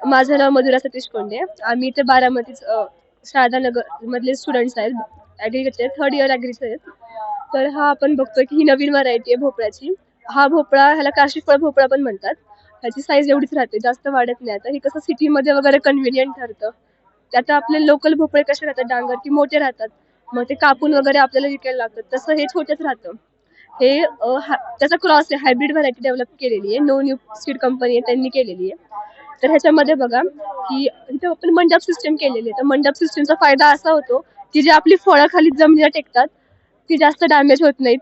माझं नाव मधुरा सतीश कोंडे आम्ही इथे बारामतीच शारदा नगर मधले स्टुडंट्स आहेत. ॲग्रिकल्चर थर्ड इयर ॲग्रीचे आहेत. तर हा आपण बघतोय की ही नवीन व्हरायटी आहे भोपळ्याची. हा भोपळा ह्याला काशीफळ भोपळा पण म्हणतात. ह्याची साईज एवढीच राहते जास्त वाढत नाही. आता हे कसं सिटीमध्ये वगैरे कन्व्हिनियंट ठरतं. त्यात आता आपले लोकल भोपळे कसे राहतात? डांगर की मोठे राहतात. मग ते कापून वगैरे आपल्याला विकायला लागतात. तसं हे छोटेच राहतं. हे त्याचा क्रॉस आहे. हायब्रिड व्हरायटी डेव्हलप केलेली आहे. नो न्यू सीड कंपनी आहे त्यांनी केलेली आहे. तर ह्याच्यामध्ये बघा की इथं आपण मंडप सिस्टम केलेली आहे. तर मंडप सिस्टमचा फायदा असा होतो की जे आपली फळं खाली जमिनीला टेकतात ती जास्त डॅमेज होत नाहीत.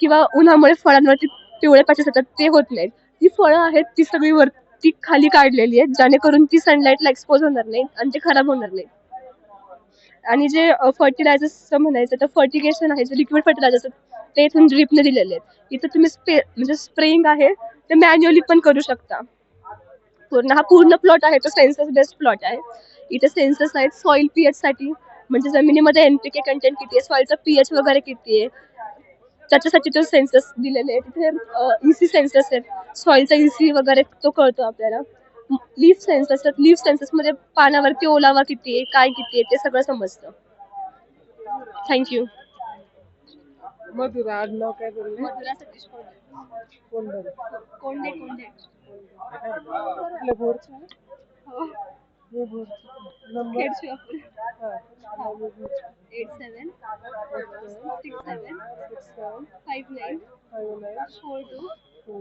किंवा उन्हामुळे फळांवरती पिवळे पॅचेस येतात ते होत नाहीत. जी फळं आहेत ती सगळी वरती खाली काढलेली आहेत जेणेकरून ती सनलाईटला एक्सपोज होणार नाही आणि ते खराब होणार नाही आणि जे फर्टिलायझर्स म्हणायचं तर फर्टिगेशन आहे जे लिक्विड फर्टिलायझर्स ते इथून ड्रिपने दिलेले आहेत. इथं तुम्ही स्प्रे म्हणजे स्प्रेइंग आहे ते मॅन्युअली पण करू शकता. पूर्ण हा पूर्ण प्लॉट आहे. तो सेन्सस बेस्ड प्लॉट आहे. इथे सेन्सस आहेत सॉइल पीएच साठी. म्हणजे जमिनीमध्ये एनपीके कंटेंट किती आहे सॉइलचा पीएच वगैरे किती आहे. त्याच्यासाठी तो सेन्सस दिलेले आहे तिथे इसी सेन्सस आहेत. सॉइलचा इसी वगैरे तो कळतो आपल्याला. लीफ सेन्सस आहेत. लीफ सेन्ससमध्ये पानावरती ओलावा किती आहे काय किती आहे ते सगळं समजतं. थँक्यू मधुरा आडनाव काय बोलले मधुरा सतीश कोण बरं कोंडे कोंडे. आपल्या भोरचं आहे? हो मी भोरचं. नंबर खेड शिवापूर हा. मी भोरचं. Eight seven six seven five nine five nine. Four two